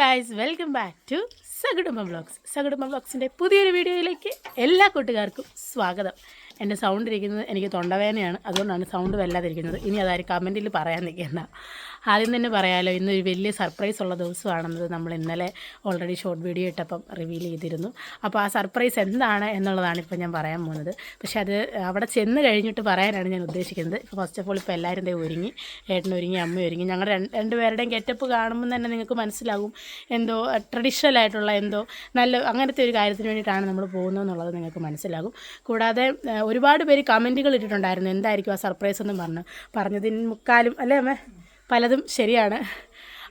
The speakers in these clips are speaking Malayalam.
Guys welcome back to Sakudumbam vlogs Sakudumbam വ്ളോഗ്സിന്റെ പുതിയൊരു വീഡിയോയിലേക്ക് എല്ലാ കൂട്ടുകാർക്കും സ്വാഗതം. എന്റെ സൗണ്ട് ഇരിക്കുന്നത് എനിക്ക് തൊണ്ടവേദനയാണ്. അതുകൊണ്ടാണ് സൗണ്ട് വല്ലാതിരിക്കുന്നത്. ഇനി അതാരും കമന്റിൽ പറയാൻ നിൽക്കേണ്ട. ആദ്യം തന്നെ പറയാലോ ഇന്നൊരു വലിയ സർപ്രൈസ് ഉള്ള ദിവസമാണെന്നത് നമ്മൾ ഇന്നലെ ഓൾറെഡി ഷോർട്ട് വീഡിയോ ഇട്ടപ്പം റിവീൽ ചെയ്തിരുന്നു. അപ്പോൾ ആ സർപ്രൈസ് എന്താണ് എന്നുള്ളതാണ് ഇപ്പോൾ ഞാൻ പറയാൻ പോകുന്നത്. പക്ഷേ അത് അവിടെ ചെന്ന് കഴിഞ്ഞിട്ട് പറയാനാണ് ഞാൻ ഉദ്ദേശിക്കുന്നത്. ഇപ്പോൾ ഫസ്റ്റ് ഓഫ് ഓൾ ഇപ്പോൾ എല്ലാവരും ദേ ഒരുങ്ങി ഏട്ടൻ ഒരുങ്ങി അമ്മ ഒരുങ്ങി. ഞങ്ങളുടെ രണ്ട് രണ്ടുപേരുടെയും ഗെറ്റപ്പ് കാണുമ്പോൾ തന്നെ നിങ്ങൾക്ക് മനസ്സിലാകും എന്തോ ട്രഡീഷണൽ ആയിട്ടുള്ള എന്തോ നല്ല അങ്ങനത്തെ ഒരു കാര്യത്തിന് വേണ്ടിയിട്ടാണ് നമ്മൾ പോകുന്നതെന്നുള്ളത് നിങ്ങൾക്ക് മനസ്സിലാകും. കൂടാതെ ഒരുപാട് പേര് കമന്റുകൾ ഇട്ടിട്ടുണ്ടായിരുന്നു. എന്തായിരിക്കും ആ സർപ്രൈസ് എന്ന് പറഞ്ഞു. പറഞ്ഞതിന് മുക്കാലും അല്ലേ അമ്മേ? പലതും ശരിയാണ്.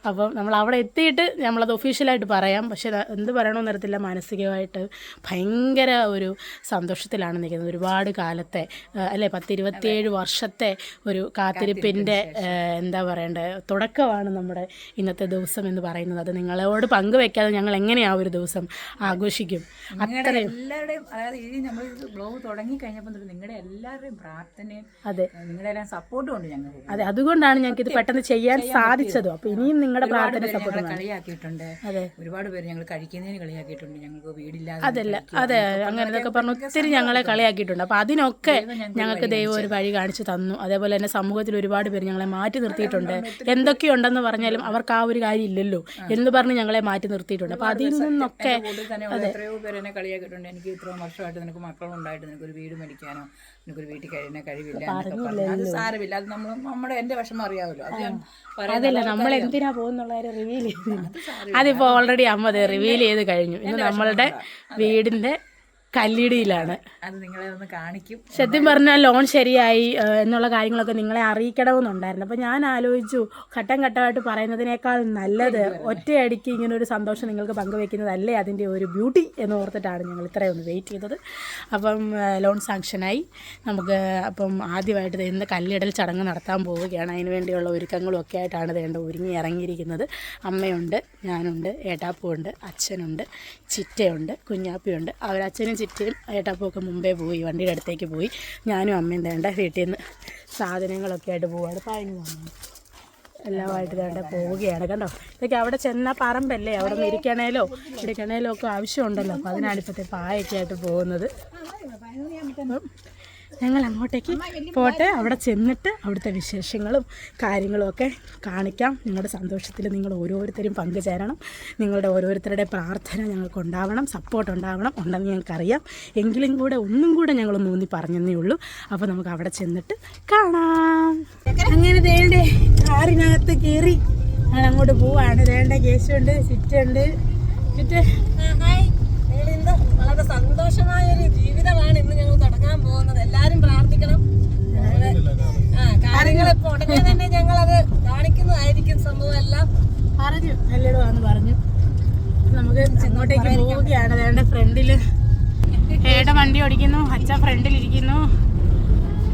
അപ്പം നമ്മൾ അവിടെ എത്തിയിട്ട് നമ്മളത് ഒഫീഷ്യലായിട്ട് പറയാം. പക്ഷേ എന്ത് പറയണമെന്ന് അറിയത്തില്ല. മാനസികമായിട്ട് ഭയങ്കര ഒരു സന്തോഷത്തിലാണ് നിൽക്കുന്നത്. ഒരുപാട് കാലത്തെ അല്ലെ പത്തിരുപത്തിയേഴ് വർഷത്തെ ഒരു കാത്തിരിപ്പിന്റെ എന്താ പറയണ്ടേ തുടക്കമാണ് നമ്മുടെ ഇന്നത്തെ ദിവസം എന്ന് പറയുന്നത്. അത് നിങ്ങളോട് പങ്കുവെക്കാതെ ഞങ്ങൾ എങ്ങനെയാ ഒരു ദിവസം ആഘോഷിക്കും? അത്രയും. എല്ലാവരുടെയും അതായത് ഈ നമ്മൾ ബ്ലോഗ് തുടങ്ങി കഴിഞ്ഞപ്പോൾ നിങ്ങളുടെ എല്ലാവരുടെയും പ്രാർത്ഥനയും അതെ. നിങ്ങളുടെ എല്ലാം സപ്പോർട്ടും ഉണ്ട് ഞങ്ങൾക്ക്. അതെ അതുകൊണ്ടാണ് ഞങ്ങൾക്ക് ഇത് പെട്ടെന്ന് ചെയ്യാൻ സാധിച്ചതും. അപ്പോൾ ഇനിയും നിങ്ങളുടെ പ്രാർത്ഥന സപ്പോർട്ട് കളിയാക്കിയിട്ടുണ്ട്. അതെ. ഒരുപാട് പേര് ഞങ്ങൾ കഴിക്കുന്നതിന് കളിയാക്കിയിട്ടുണ്ട്. ഞങ്ങൾക്ക് വീടില്ലാതെ അതല്ല അതെ അങ്ങനെ ഇതൊക്കെ പറഞ്ഞു ഒത്തിരി ഞങ്ങളെ കളിയാക്കിയിട്ടുണ്ട്. അപ്പോൾ അതിനൊക്കെ ഞങ്ങൾക്ക് ദൈവം ഒരു വഴി കാണിച്ചു തന്നു. അതേപോലെ തന്നെ സമൂഹത്തിൽ ഒരുപാട് പേര് ഞങ്ങളെ മാറ്റി നിർത്തിയിട്ടുണ്ട്. എന്തൊക്കെയുണ്ടെന്ന് പറഞ്ഞാലും അവർക്ക് ആ ഒരു കാര്യം ഇല്ലല്ലോ എന്ന് പറഞ്ഞ് ഞങ്ങളെ മാറ്റി നിർത്തിയിട്ടുണ്ട്. അപ്പോൾ അതിൽ നിന്നൊക്കെ എത്രയോ പേര് എന്നെ കളിയാക്കിയിട്ടുണ്ട്. എനിക്ക് ഇത്രയും വർഷമായിട്ട് നിനക്ക് മക്കളുണ്ടായിട്ട് നിനക്ക് ഒരു വീട് മേടിക്കാനോ നിനക്കൊരു വീട്ടിൽ കഴിയുന്ന കഴിവില്ല എന്നൊക്കെ പറഞ്ഞു. അത് സാരമില്ല. അത് നമ്മൾ നമ്മുടെ എന്റെ വിഷമം അറിയാമല്ലോ. അത് ഞാൻ അതല്ല നമ്മൾ എന്തിനാ പോകുന്നുള്ള കാര്യം റിവീൽ ചെയ്തില്ല അതിപ്പോൾ ഓൾറെഡി അമ്മ റിവീൽ ചെയ്ത് കഴിഞ്ഞു. ഇന്ന് നമ്മളുടെ വീടിന്റെ കല്ലിടിയിലാണ്. അത് നിങ്ങളെ ഒന്ന് കാണിക്കും. സത്യം പറഞ്ഞാൽ ലോൺ ശരിയായി എന്നുള്ള കാര്യങ്ങളൊക്കെ നിങ്ങളെ അറിയിക്കണമെന്നുണ്ടായിരുന്നു. അപ്പോൾ ഞാൻ ആലോചിച്ചു ഘട്ടം ഘട്ടമായിട്ട് പറയുന്നതിനേക്കാൾ നല്ലത് ഒറ്റയടിക്ക് ഇങ്ങനെ ഒരു സന്തോഷം നിങ്ങൾക്ക് പങ്കുവെക്കുന്നതല്ലേ അതിന്റെ ഒരു ബ്യൂട്ടി എന്ന് ഓർത്തിട്ടാണ് ഞങ്ങൾ ഇത്രയും ഒന്ന് വെയിറ്റ് ചെയ്തത്. അപ്പം ലോൺ സാങ്ഷനായി നമുക്ക് അപ്പം ആദ്യമായിട്ട് ഇന്ന് കല്ലിടൽ ചടങ്ങ് നടത്താൻ പോവുകയാണ്. അതിന് വേണ്ടിയുള്ള ഒരുക്കങ്ങളും ഒക്കെ ആയിട്ടാണ് വേണ്ട ഒരുങ്ങി ഇറങ്ങിയിരിക്കുന്നത്. അമ്മയുണ്ട് ഞാനുണ്ട് ഏട്ടാപ്പുണ്ട് അച്ഛനുണ്ട് ചിറ്റയുണ്ട് കുഞ്ഞാപ്പിയുണ്ട്. അവരച്ഛനും ചിറ്റയും ഏട്ടപ്പൊക്കെ മുമ്പേ പോയി വണ്ടിയുടെ അടുത്തേക്ക് പോയി. ഞാനും അമ്മയും തേണ്ട വീട്ടിൽ നിന്ന് സാധനങ്ങളൊക്കെ ആയിട്ട് പോവാണ്. പായങ്ങി വന്നു. എല്ലാമായിട്ട് വേണ്ട പോവുകയാണ്. കണ്ടോ? ഇതൊക്കെ അവിടെ ചെന്ന പറമ്പല്ലേ? അവിടെ നിന്ന് ഇരിക്കണേലോ ഇരിക്കണേലോ ഒക്കെ ആവശ്യമുണ്ടല്ലോ. അപ്പോൾ അതിനാണ് ഇപ്പോഴത്തെ പായൊക്കെ ആയിട്ട് പോകുന്നത്. ഞങ്ങൾ അങ്ങോട്ടേക്ക് പോട്ടെ. അവിടെ ചെന്നിട്ട് അവിടുത്തെ വിശേഷങ്ങളും കാര്യങ്ങളും ഒക്കെ കാണിക്കാം. നിങ്ങളുടെ സന്തോഷത്തിൽ നിങ്ങൾ ഓരോരുത്തരും പങ്കുചേരണം. നിങ്ങളുടെ ഓരോരുത്തരുടെ പ്രാർത്ഥന ഞങ്ങൾക്ക് ഉണ്ടാവണം സപ്പോർട്ട് ഉണ്ടാവണം. ഉണ്ടെന്ന് ഞങ്ങൾക്കറിയാം. എങ്കിലും കൂടെ ഒന്നും കൂടെ ഞങ്ങൾ മൂന്നി പറഞ്ഞതേ ഉള്ളൂ. അപ്പോൾ നമുക്ക് അവിടെ ചെന്നിട്ട് കാണാം. അങ്ങനെ വേണ്ടേ കാറിനകത്ത് കയറി ഞാൻ അങ്ങോട്ട് പോവാണ് വേണ്ട കേശുണ്ട് സിറ്റുണ്ട് ചുറ്റ് ഞങ്ങൾ ഇന്ന് വളരെ സന്തോഷമായ ഒരു ജീവിതമാണ് ഇന്ന് ഞങ്ങൾ തുടങ്ങാൻ പോകുന്നത്. എല്ലാരും പ്രാർത്ഥിക്കണം. ആ കാര്യങ്ങൾ ഇപ്പൊ ഉടനെ തന്നെ ഞങ്ങൾ അത് കാണിക്കുന്നതായിരിക്കും സംഭവം എല്ലാം പറഞ്ഞു നല്ലതാന്ന് പറഞ്ഞു. നമുക്ക് അങ്ങോട്ടേക്ക് പോവുകയാണ്. വേണ്ട ഫ്രണ്ടിൽ ഏട്ട വണ്ടി ഓടിക്കുന്നു. അച്ഛ ഫ്രണ്ടിലിരിക്കുന്നു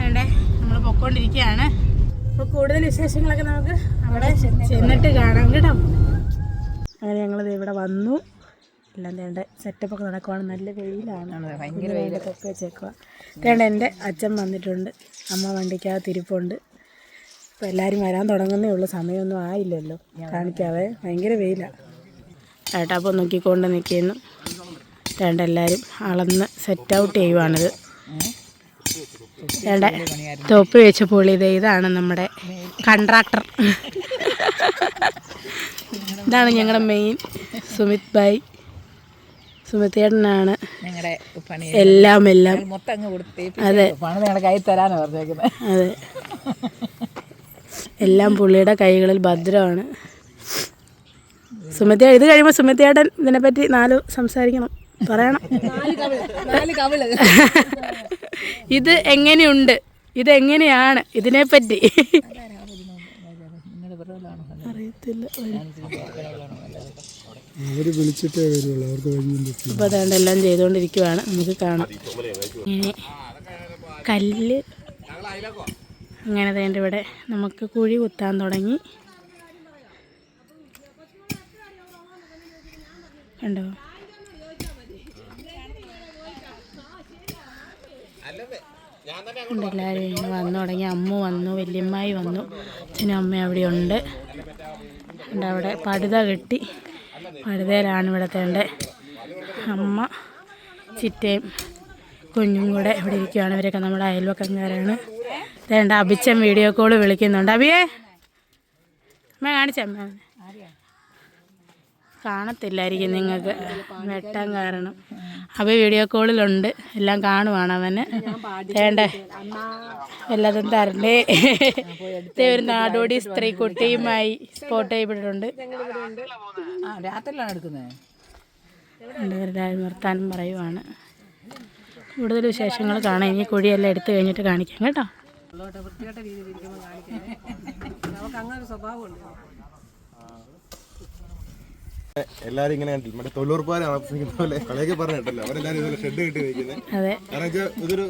വേണ്ടേ നമ്മൾ പൊക്കോണ്ടിരിക്കുകയാണ്. അപ്പോൾ കൂടുതൽ വിശേഷങ്ങളൊക്കെ നമുക്ക് അവിടെ ചെന്നിട്ട് കാണാം കേട്ടോ. അങ്ങനെ ഞങ്ങളിത് ഇവിടെ വന്നു. എല്ലാം സെറ്റപ്പ് സെറ്റപ്പൊക്കെ നടക്കുവാണ്. നല്ല വെയിലാണ്. ഭയങ്കര വെയിലൊക്കെ വെച്ചേക്കുക വേണ്ട എന്റെ അച്ഛൻ വന്നിട്ടുണ്ട്. അമ്മ വണ്ടിക്കകത്ത് ഇരിപ്പുണ്ട്. ഇപ്പോൾ എല്ലാവരും വരാൻ തുടങ്ങുന്നേ ഉള്ളൂ. സമയമൊന്നും ആയില്ലല്ലോ. കാണിക്കാവേ. ഭയങ്കര വെയിലാണ് ഏട്ടാപ്പം നോക്കിക്കൊണ്ട് നിൽക്കുന്നു. വേണ്ട എല്ലാവരും അളന്ന് സെറ്റ് ഔട്ട് ചെയ്യുവാണിത്. വേണ്ട തോപ്പ് വെച്ച് പൊളി ഇത് ഇതാണ് നമ്മുടെ കൺട്രാക്ടർ ഇതാണ് ഞങ്ങളുടെ മെയിൻ സുമിത് ഭായ്. സുമിത് ചേട്ടനാണ് ഞങ്ങളുടെ പണി എല്ലാം എല്ലാം. മൊത്തം അങ്ങ് കൊടുത്ത് അതെ. പണം നിങ്ങളുടെ തരാനാണ് പറഞ്ഞേക്കുന്നത് അതെ. എല്ലാം പുള്ളിയുടെ കൈകളിൽ ഭദ്രമാണ്. സുമതി ഇത് കഴിയുമ്പോൾ സുമിതേട്ടൻ ഇതിനെപ്പറ്റി നാല് സംസാരിക്കണം. പറയണം. ഇത് എങ്ങനെയുണ്ട്? ഇത് എങ്ങനെയാണ് ഇതിനെപ്പറ്റി? അറിയത്തില്ല. അവർ വിളിച്ചിട്ടേ വരുള്ളൂ. അവർക്ക് അതുകൊണ്ട് എല്ലാം ചെയ്തുകൊണ്ടിരിക്കുവാണ് നമുക്ക് കാണാം. കല്ല്. അങ്ങനെ വേണ്ട ഇവിടെ നമുക്ക് കുഴി കുത്താൻ തുടങ്ങി. കണ്ടോ? എല്ലാവരും വന്നു തുടങ്ങി. അമ്മ വന്നു വല്യമ്മായി വന്നു. അച്ഛനും അമ്മയും അവിടെ ഉണ്ട് അവിടെ പടുത കെട്ടി. പഴുതയിലാണ് ഇവിടുത്തെ ഉണ്ട് അമ്മ ചിറ്റയും കുഞ്ഞും കൂടെ ഇവിടെ ഇരിക്കുകയാണ് ഇവരൊക്കെ നമ്മുടെ അയൽവക്കംകാരാണ്. വേണ്ട അഭിച്ചൻ വീഡിയോ കോൾ വിളിക്കുന്നുണ്ട്. അഭിയേ അമ്മ കാണിച്ചമ്മ കാണത്തില്ലായിരിക്കും നിങ്ങൾക്ക്. വെട്ടാൻ കാരണം. അവ വീഡിയോ കോളിലുണ്ട് എല്ലാം കാണുവാണ് അവന്. വേണ്ടേ? എല്ലാതും തരണ്ടേ? ഒരു നാടോടി സ്ത്രീ കുട്ടിയുമായി സ്പോട്ട് ചെയ്യപ്പെട്ടിട്ടുണ്ട്. ആ രാത്രിയിലാണ് എടുക്കുന്നത് രണ്ടുപേരുടെ നിർത്താനും പറയുവാണ്. കൂടുതൽ വിശേഷങ്ങൾ കാണാം. ഇനി കുഴിയെല്ലാം എടുത്തു കഴിഞ്ഞിട്ട് കാണിക്കാം കേട്ടോ. വൃത്തികെട്ട രീതിയിൽ ഇരിക്കുമ്പോൾ കാണിക്കാം. നമുക്ക് അങ്ങനെ ഒരു സ്വഭാവമുണ്ട് എല്ലാരും ഇങ്ങനെ കണ്ടില്ല? മറ്റേ തൊഴിലുറപ്പുകാരെ താമസിക്കുന്ന പോലെ കളിയൊക്കെ പറഞ്ഞിട്ടല്ലോ അവരെല്ലാരും ഇതുപോലെ ഷെഡ് കെട്ടി വെക്കുന്നത് അതെ. കാരണം വെച്ചാൽ ഇതൊരു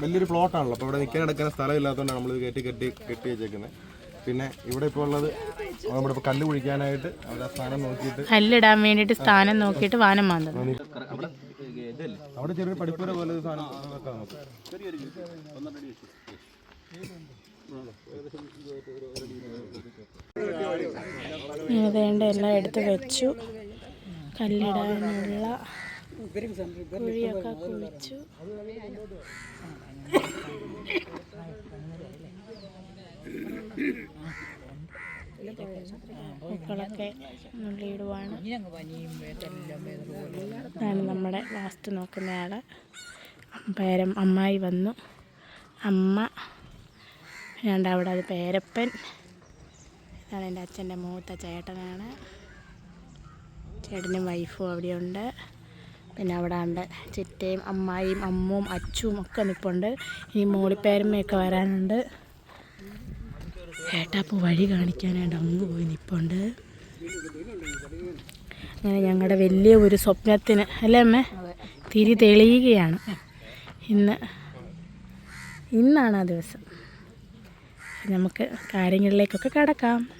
വലിയൊരു പ്ലോട്ട് ആണല്ലോ. അപ്പോൾ ഇവിടെ നിൽക്കാൻ എടുക്കാൻ സ്ഥലം ഇല്ലാത്തതുകൊണ്ടാണ് ഇത് കെട്ടി കെട്ടി കെട്ടി വെച്ചേക്കുന്നത്. പിന്നെ ഇവിടെ ഇപ്പോൾ ഉള്ളത് നമ്മുടെ ഇപ്പോൾ കല്ല് കുഴിക്കാനായിട്ട് അവിടെ ആ സ്ഥാനം നോക്കിയിട്ട് കല്ലിടാൻ വേണ്ടിയിട്ട് സ്ഥാനം നോക്കിയിട്ട് വാനം മാന്തണം അവിടെ ചെറിയൊരു പഠിപ്പുര പോലെ സാധനം വെക്കാം നമുക്ക്. ഇങ്ങനെ വേണ്ട എല്ലാം എടുത്ത് വെച്ചു. കല്ലിടാനുള്ള കുഴിയൊക്കെ കുഴിച്ചു. പൂക്കളൊക്കെ നുള്ളിയിടുവാണ്. ഇതാണ് നമ്മുടെ വാസ്തു നോക്കുന്നയാൾ പേരം അമ്മായി വന്നു. അമ്മ അവിടെ അത് പേരപ്പൻ. ഇതാണ് എന്റെ അച്ഛന്റെ മൂത്ത ചേട്ടനാണ്. ചേട്ടനും വൈഫും അവിടെയുണ്ട്. പിന്നെ അവിടെ ഉണ്ട് ചിറ്റയും അമ്മായിയും അമ്മും അച്ചും ഒക്കെ നിൽപ്പുണ്ട് ഇനി മോളിപ്പേരമ്മയൊക്കെ വരാനുണ്ട്. ഏട്ടാപ്പ് വഴി കാണിക്കാനായിട്ട് അങ്ങ് പോയി നിൽപ്പുണ്ട് അങ്ങനെ ഞങ്ങളുടെ വലിയ ഒരു സ്വപ്നത്തിന് അല്ലേ അമ്മേ? തിരി തെളിയുകയാണ്. ഇന്ന് ഇന്നാണ് ആ ദിവസം. നമുക്ക് കാര്യങ്ങളിലേക്കൊക്കെ കടക്കാം.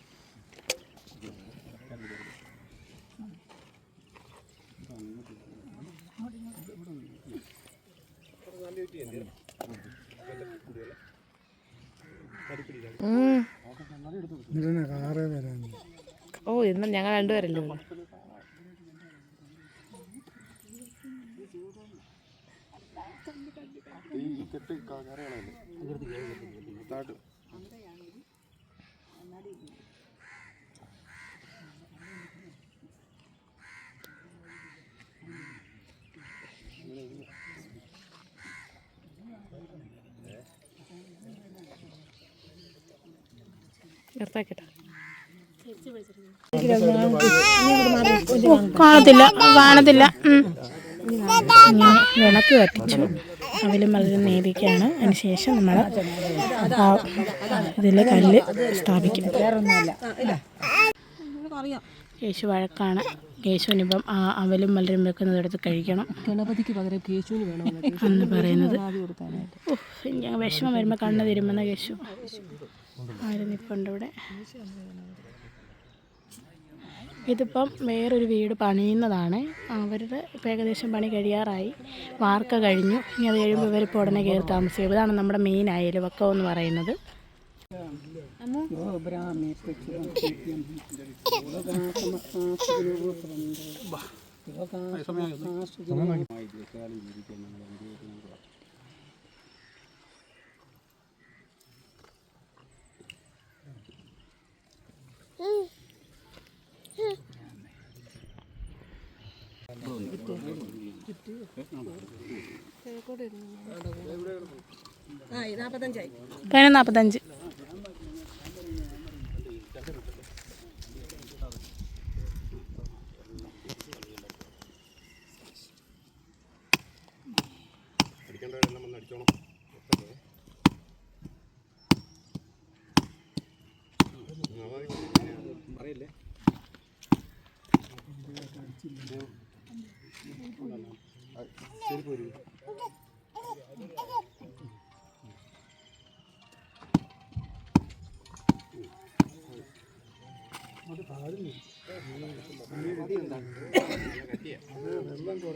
ഓ ഇന്ന് ഞങ്ങൾ രണ്ടുപേരല്ലേ ഈ കെട്ട് താട്ട് നിർത്താക്കിട്ടോ കാണത്തില്ല. കാണത്തില്ല. വിളക്ക് കത്തിച്ചു. അവലും വളരെ അതിന് അതിനുശേഷം നമ്മൾ ഇതിൽ കല്ല് സ്ഥാപിക്കും. കേശു വഴക്കാണ്. കേശുവിനിപ്പം ആ അവലും മലരും വെക്കുന്നത് എടുത്ത് കഴിക്കണം. ഗണപതിക്ക് പകരം കേശുവിന് വേണം എന്ന് പറയുന്നത്. ഞാൻ വിഷമം വരുമ്പോൾ കണ്ണ് തിരുമ്പുന്ന യേശു ആരും ഇപ്പുണ്ട് ഇവിടെ ഇതിപ്പം വേറൊരു വീട് പണിയുന്നതാണ്. അവരുടെ ഇപ്പം ഏകദേശം പണി കഴിയാറായി. വാർക്ക കഴിഞ്ഞു. ഇനി അത് കഴിയുമ്പോൾ ഇവരിപ്പോൾ ഉടനെ കയറി താമസിക്കും. ഇതാണ് നമ്മുടെ മെയിൻ അയൽവക്കം എന്ന് പറയുന്നത്. ആ പതിനൊന്ന് നാൽപ്പത്തഞ്ച്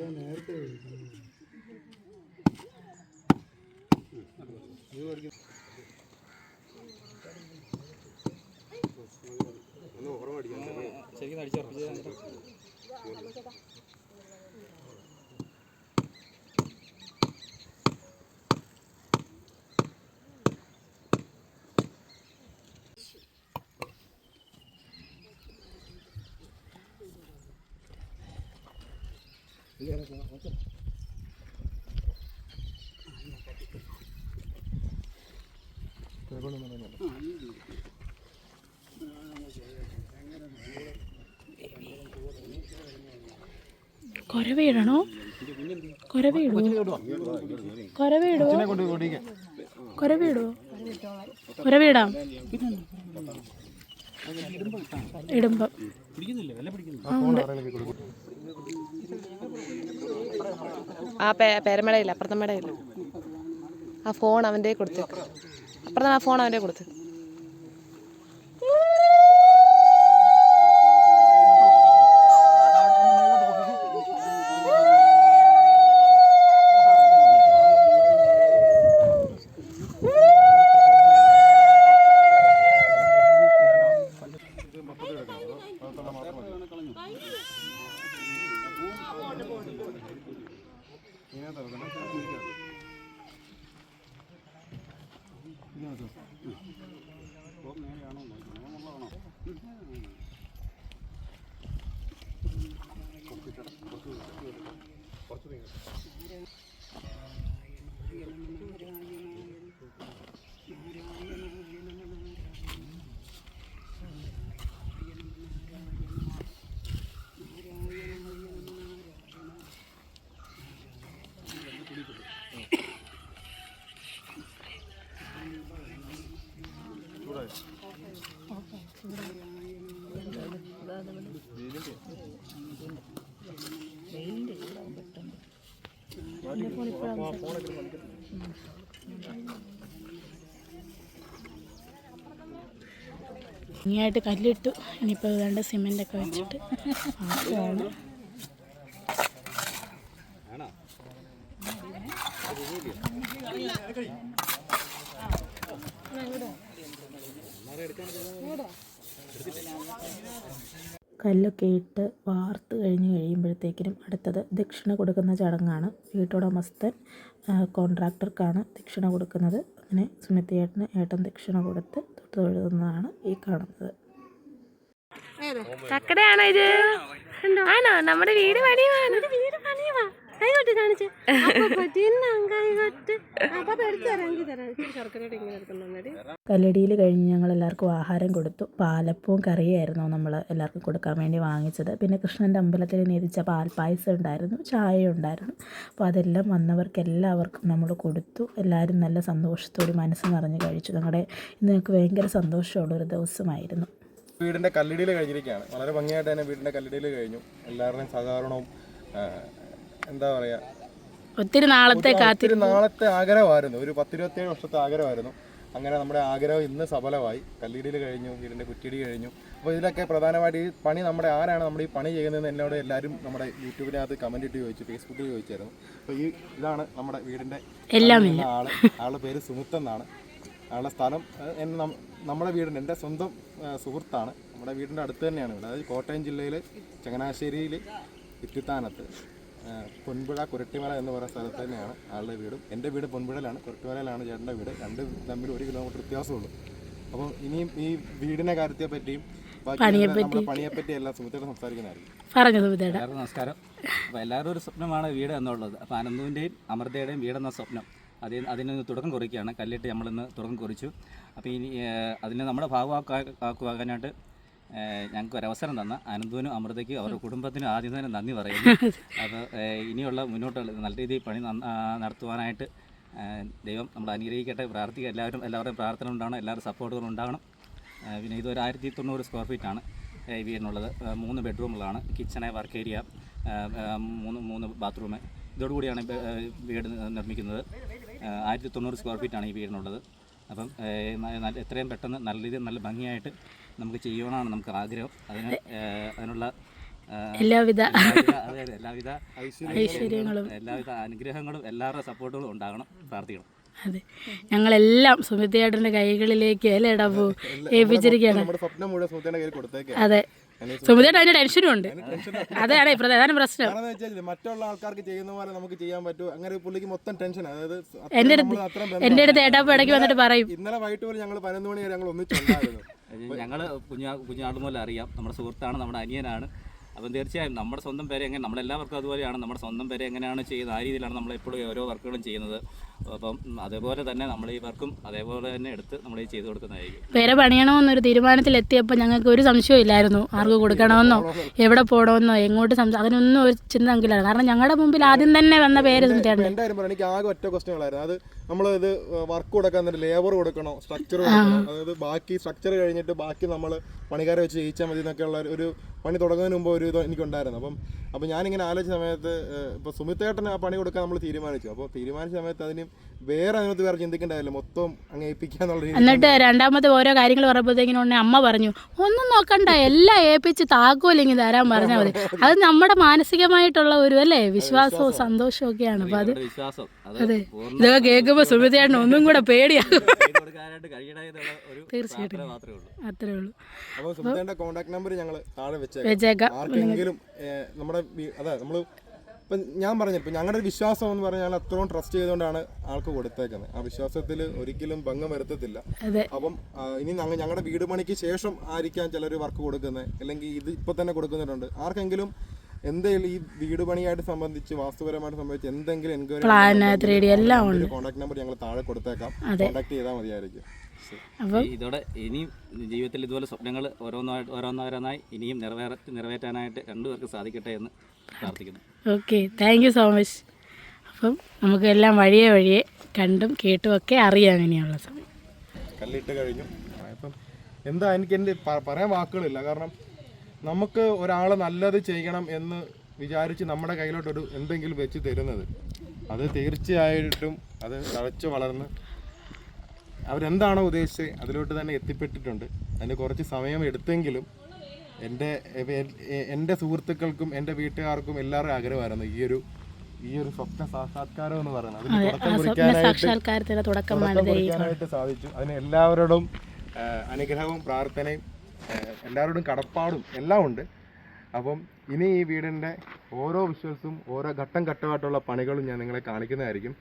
ഒന്ന് കൊരവീടണോ? കൊരവീടോ കൊരവീടോ കൊരവേടോ കൊരവീടാം. ഇടുമ്പം. ആ പേ പേരമേടയില്ല അപ്പുറത്തെ മേടയില്ല ആ ഫോൺ അവന്റെ കൊടുത്തേക്ക്. അപ്പുറത്തെ ആ ഫോൺ അവന്റെ കൊടുത്ത് ഭംഗിയായിട്ട് കല്ലിട്ടു. ഇനിയിപ്പോൾ ഏതാണ്ട് സിമെന്റൊക്കെ വെച്ചിട്ട് ആക്കുവാണ് കല്ലൊക്കെ ഇട്ട് വാർത്ത് കഴിഞ്ഞ് കഴിയുമ്പോഴത്തേക്കിനും അടുത്തത് ദക്ഷിണ കൊടുക്കുന്ന ചടങ്ങാണ്. വീട്ടുടമസ്ഥൻ കോൺട്രാക്ടർക്കാണ് ദക്ഷിണ കൊടുക്കുന്നത്. അങ്ങനെ സുമിത്തി ഏട്ടന് ഏട്ടൻ ദക്ഷിണ കൊടുത്ത് തൊട്ട് തൊഴുതുന്നതാണ് ഈ കാണുന്നത്. ചക്കടയാണോ ഇത്? ആണോ? നമ്മുടെ വീട് പണിയുവാണ്. വീട് പണിയുവാ കൈകൊട്ട് കാണിച്ച്. കല്ലടിയിൽ കഴിഞ്ഞ് ഞങ്ങൾ എല്ലാവർക്കും ആഹാരം കൊടുത്തു. പാലപ്പവും കറിയായിരുന്നു നമ്മൾ എല്ലാവർക്കും കൊടുക്കാൻ വേണ്ടി വാങ്ങിച്ചത്. പിന്നെ കൃഷ്ണന്റെ അമ്പലത്തിൽ നേതിച്ച പാൽപ്പായസം ഉണ്ടായിരുന്നു ചായ ഉണ്ടായിരുന്നു. അപ്പോൾ അതെല്ലാം വന്നവർക്ക് എല്ലാവർക്കും നമ്മൾ കൊടുത്തു. എല്ലാവരും നല്ല സന്തോഷത്തോടെ മനസ്സ് നിറഞ്ഞ് കഴിച്ചു. ഞങ്ങളുടെ ഇന്ന് ഞങ്ങൾക്ക് ഭയങ്കര സന്തോഷമുള്ളൊരു ദിവസമായിരുന്നു. വീടിന്റെ കല്ലടിയിൽ കഴിഞ്ഞിരിക്കുകയാണ്. വളരെ ഭംഗിയായിട്ട് തന്നെ വീടിന്റെ കല്ലടിയിൽ കഴിഞ്ഞു. എല്ലാവരുടെയും സഹകരണവും എന്താ പറയാ? ഒത്തിരി നാളത്തെ കാത്തിരി ഒത്തിരി നാളത്തെ ആഗ്രഹമായിരുന്നു. ഒരു പത്തിരുപത്തേഴ് വർഷത്തെ ആഗ്രഹമായിരുന്നു. അങ്ങനെ നമ്മുടെ ആഗ്രഹം ഇന്ന് സഫലമായി. കല്ലിടിയിൽ കഴിഞ്ഞു വീടിന്റെ കുറ്റിടി കഴിഞ്ഞു. അപ്പോൾ ഇതിലൊക്കെ പ്രധാനമായിട്ട് ഈ പണി നമ്മുടെ ആരാണ് നമ്മുടെ ഈ പണി ചെയ്യുന്നതെന്ന് എന്നോട് എല്ലാവരും നമ്മുടെ യൂട്യൂബിനകത്ത് കമന്റ് ഇട്ട് ചോദിച്ചു ഫേസ്ബുക്കിൽ ചോദിച്ചായിരുന്നു. അപ്പോൾ ഈ ഇതാണ് നമ്മുടെ വീടിന്റെ എല്ലാം ആൾ. ആളുടെ പേര് സുമിത്ത് എന്നാണ്. ആളുടെ സ്ഥലം നമ്മുടെ വീടിന്റെ എന്റെ സ്വന്തം സുഹൃത്താണ്. നമ്മുടെ വീടിന്റെ അടുത്ത് തന്നെയാണ് ഇവിടെ. അതായത് കോട്ടയം ജില്ലയിലെ ചങ്ങനാശ്ശേരിയിൽ ഇത്തിത്താനത്ത് പൊൻപുഴ കുരട്ടിമല എന്ന് പറയുന്ന സ്ഥലത്ത് തന്നെയാണ് ആളുടെ വീടും. എന്റെ വീട് പൊൻപുഴയിലാണ്. കുരട്ടിമലയിലാണ് ചേട്ടന്റെ വീട്. രണ്ട് തമ്മിൽ ഒരു കിലോമീറ്റർ വ്യത്യാസമുള്ളൂ. അപ്പോൾ ഇനിയും ഈ വീടിനെ കാര്യത്തെ പറ്റിയും പറഞ്ഞു എല്ലാവർക്കും നമസ്കാരം. അപ്പോൾ എല്ലാവരും ഒരു സ്വപ്നമാണ് വീട് എന്നുള്ളത്. അപ്പോൾ അനന്തുവിന്റെയും അമൃതയുടെയും വീടെന്ന സ്വപ്നം. അത് അതിന് തുടക്കം കുറിക്കുകയാണ്. കല്ലിട്ട് നമ്മളിന്ന് തുടക്കം കുറിച്ചു. അപ്പോൾ ഇനി അതിന് നമ്മുടെ ഭാഗമാക്കാനായിട്ട് ഞങ്ങൾക്ക് ഒരു അവസരം തന്ന. അനന്തുവിനും അമൃതയ്ക്കും അവരുടെ കുടുംബത്തിനും ആദ്യം തന്നെ നന്ദി പറയുന്നു. അത്. ഇനിയുള്ള മുന്നോട്ടുള്ള നല്ല രീതിയിൽ പണി നടത്തുവാനായിട്ട് ദൈവം നമ്മൾ അനുഗ്രഹിക്കട്ടെ. പ്രാർത്ഥിക്കുക. എല്ലാവരും എല്ലാവരുടെയും പ്രാർത്ഥന ഉണ്ടാവണം എല്ലാവരുടെ സപ്പോർട്ടുകളും ഉണ്ടാവണം പിന്നെ ഇതൊരു ആയിരത്തി തൊണ്ണൂറ് സ്ക്വയർ ഫീറ്റാണ് ഈ വീടിനുള്ളത്. മൂന്ന് ബെഡ്റൂമുകളാണ് കിച്ചണ് വർക്ക് ഏരിയ മൂന്ന് മൂന്ന് ബാത്റൂം ഇതോടുകൂടിയാണ് വീട് നിർമ്മിക്കുന്നത്. ആയിരത്തി തൊണ്ണൂറ് സ്ക്വയർ ഫീറ്റാണ് ഈ വീടിനുള്ളത്. അപ്പം എത്രയും പെട്ടെന്ന് നല്ല രീതിയിൽ നല്ല ഭംഗിയായിട്ട് നമുക്ക് ചെയ്യണമെന്നാണ് നമുക്ക് ആഗ്രഹം. അതിന് അതിനുള്ള എല്ലാവിധ എല്ലാവിധ അതെ അതെ എല്ലാവിധ ഐശ്വര്യങ്ങളും എല്ലാവിധ അനുഗ്രഹങ്ങളും എല്ലാവരുടെ സപ്പോർട്ടുകളും ഉണ്ടാകണം. പ്രാർത്ഥിക്കണം. അതെ. ഞങ്ങളെല്ലാം സുമിത്രേട്ടന്റെ കൈകളിലേക്ക് അല്ലേ ഡബു ഏൽപ്പിച്ചിരിക്കുകയാണ്. അതെ. സുമിത്രേട്ടൻ അതിന്റെ ടെൻഷനും ഉണ്ട്. അതാണ് പ്രധാന പ്രശ്നം മറ്റുള്ള ആൾക്കാർക്ക് ചെയ്യുന്ന പോലെ നമുക്ക് ചെയ്യാൻ പറ്റും. അങ്ങനെ പുള്ളിക്ക് മൊത്തം ടെൻഷൻ അതായത് എന്റെ അടുത്ത് എന്റെ എന്റെ അടുത്ത് ഏട്ടാപ്പ് ഇടയ്ക്ക് വന്നിട്ട് പറയും. ഇന്നലെ വൈകിട്ട് പോലും ഞങ്ങൾ പതിനൊന്ന് മണി വരെ ഞങ്ങൾ ഒന്നിച്ചുണ്ടായിരുന്നു ഞങ്ങൾ കുഞ്ഞാ കുഞ്ഞാട് മുതൽ അറിയാം. നമ്മുടെ സുഹൃത്താണ് നമ്മുടെ അനിയനാണ്. അപ്പം തീർച്ചയായും നമ്മുടെ സ്വന്തം പേരെ എങ്ങനെ നമ്മളെല്ലാവർക്കും അതുപോലെയാണ്. നമ്മുടെ സ്വന്തം പേരെ എങ്ങനെയാണ് ചെയ്യുന്നത്? ആ രീതിയിലാണ് നമ്മളെപ്പോഴും ഓരോ വർക്കുകളും ചെയ്യുന്നത്. അപ്പം അതേപോലെ തന്നെ നമ്മൾ ഈ വർക്കും അതേപോലെ തന്നെ എടുത്ത് നമ്മൾ ഈ ചെയ്തു കൊടുക്കുന്നതായിരിക്കും. പേരെ പണിയണമെന്നൊരു തീരുമാനത്തിലെത്തിയപ്പോൾ ഞങ്ങൾക്ക് ഒരു സംശയവും ഇല്ലായിരുന്നു. ആർക്ക് കൊടുക്കണമെന്നോ എവിടെ പോകണമെന്നോ എങ്ങോട്ട് സംശയം അതിനൊന്നും ഒരു ചിന്ത നമുക്കില്ല കാരണം ഞങ്ങളുടെ മുമ്പിൽ ആദ്യം തന്നെ വന്ന പേര് എനിക്ക് ആകെ ഒറ്റ ക്വസ്റ്റ്യൻ ഉള്ളായിരുന്നു അത് നമ്മൾ ഇത് വർക്ക് കൊടുക്കാൻ ലേബർ കൊടുക്കണോ സ്ട്രക്ചർ കൊടുക്കണോ? അതായത് ബാക്കി സ്ട്രക്ചർ കഴിഞ്ഞിട്ട് ബാക്കി നമ്മൾ പണിക്കാരെ വെച്ച് ചെയ്യിച്ചാൽ മതി എന്നൊക്കെ ഉള്ള ഒരു പണി തുടങ്ങുന്നതിന് മുമ്പ് ഒരു ഇത് എനിക്കുണ്ടായിരുന്നു. അപ്പം അപ്പം ഞാനിങ്ങനെ ആലോചിച്ച സമയത്ത് ഇപ്പോൾ സുമിത്തേട്ടന് ആ പണി കൊടുക്കാൻ നമ്മൾ തീരുമാനിച്ചു. അപ്പോൾ തീരുമാനിച്ച സമയത്ത് അതിന് വേറെ അതിനകത്ത് വേറെ ചിന്തിക്കേണ്ടതില്ല മൊത്തം അങ്ങ് ഏൽപ്പിക്കാന്നുള്ള രീതി എന്നിട്ട് രണ്ടാമത്തെ ഓരോ കാര്യങ്ങൾ പറഞ്ഞപ്പോഴത്തേക്കിനും ഉടനെ അമ്മ പറഞ്ഞു ഒന്നും നോക്കണ്ട എല്ലാം ഏൽപ്പിച്ച് താക്കോലിങ്ങി തരാൻ പറഞ്ഞാൽ മതി. അത് നമ്മുടെ മാനസികമായിട്ടുള്ള ഒരു അല്ലേ? വിശ്വാസവും സന്തോഷവും ഒക്കെയാണ് അപ്പൊ അത് വിശ്വാസം. അത്. ഇതൊക്കെ കേൾക്കുമ്പോൾ സുമിതയാണ് ഒന്നും കൂടെ പേടിയാ തീർച്ചയായിട്ടും. ഉള്ളൂ. അത്രേ ഉള്ളൂ. അപ്പോൾ കോൺടാക്ട് നമ്പർ ഞങ്ങൾ താഴെ വെച്ചേക്കാം. വെച്ചേക്കാം. ആർക്കെങ്കിലും ഏഹ്, നമ്മുടെ അതെ നമ്മൾ ഇപ്പം ഞാൻ പറഞ്ഞു ഇപ്പം ഞങ്ങളുടെ ഒരു വിശ്വാസം എന്ന് പറഞ്ഞാൽ അത്രയും ട്രസ്റ്റ് ചെയ്തുകൊണ്ടാണ് ആൾക്ക് കൊടുത്തേക്കുന്നത് ആ വിശ്വാസത്തിൽ ഒരിക്കലും ഭംഗം വരുത്തത്തില്ല അപ്പം ഇനി ഞങ്ങളുടെ വീട് പണിക്ക് ശേഷം ആയിരിക്കാം ചിലർ വർക്ക് കൊടുക്കുന്നത് അല്ലെങ്കിൽ ഇത് ഇപ്പം തന്നെ കൊടുക്കുന്നുണ്ട് ആർക്കെങ്കിലും എന്തെങ്കിലും ഈ വീട് പണിയായിട്ട് സംബന്ധിച്ച് വാസ്തുപരമായിട്ട് സംബന്ധിച്ച് എന്തെങ്കിലും എൻക്വയറി 3D എല്ലാം ഉണ്ട്. കോൺടാക്ട് നമ്പർ ഞങ്ങൾ താഴെ കൊടുത്തേക്കാം. കോൺടാക്ട് ചെയ്താൽ മതിയായിരിക്കും. അപ്പം ഇതോടെ ഇനിയും ജീവിതത്തിൽ ഇതുപോലെ സ്വപ്നങ്ങൾ ഓരോന്നായിട്ട് ഓരോന്നോരോന്നായി ഇനിയും നിറവേറ നിറവേറ്റാനായിട്ട് രണ്ടുപേർക്ക് സാധിക്കട്ടെ എന്ന് പ്രാർത്ഥിക്കുന്നു. Okay thank you so much അപ്പം നമുക്ക് എല്ലാം വഴിയെ വഴിയെ കണ്ടും കേട്ടും ഒക്കെ അറിയാം ഇനിയുള്ള സമയം. കല്ലിട്ട് കഴിഞ്ഞു. ഇപ്പം എന്താ എനിക്ക് എന്റെ പറയാൻ വാക്കുകളില്ല. കാരണം നമുക്ക് ഒരാൾ നല്ലത് ചെയ്യണം എന്ന് വിചാരിച്ച് നമ്മുടെ കയ്യിലോട്ടൊരു എന്തെങ്കിലും വെച്ച് തരുന്നത് അത് തീർച്ചയായിട്ടും അത് തഴച്ചു വളർന്ന് അവരെന്താണോ ഉദ്ദേശിച്ചത് അതിലോട്ട് തന്നെ എത്തിപ്പെട്ടിട്ടുണ്ട്. അതിന് കുറച്ച് സമയം എടുത്തെങ്കിലും എന്റെ എന്റെ സുഹൃത്തുക്കൾക്കും എന്റെ വീട്ടുകാർക്കും എല്ലാവരും ആഗ്രഹമായിരുന്നു ഈ ഒരു ഈ ഒരു സ്വപ്ന സാക്ഷാത്കാരം എന്ന് പറയുന്നത്. തുടക്കം കുറിക്കാനായിട്ട് സാധിച്ചു. അതിന് എല്ലാവരോടും അനുഗ്രഹവും പ്രാർത്ഥനയും എല്ലാവരോടും കടപ്പാടും എല്ലാം ഉണ്ട്. അപ്പം ഇനി ഈ വീടിന്റെ ഓരോ വിഷ്വൽസും ഓരോ ഘട്ടം ഘട്ടമായിട്ടുള്ള പണികളും ഞാൻ നിങ്ങളെ കാണിക്കുന്നതായിരിക്കും.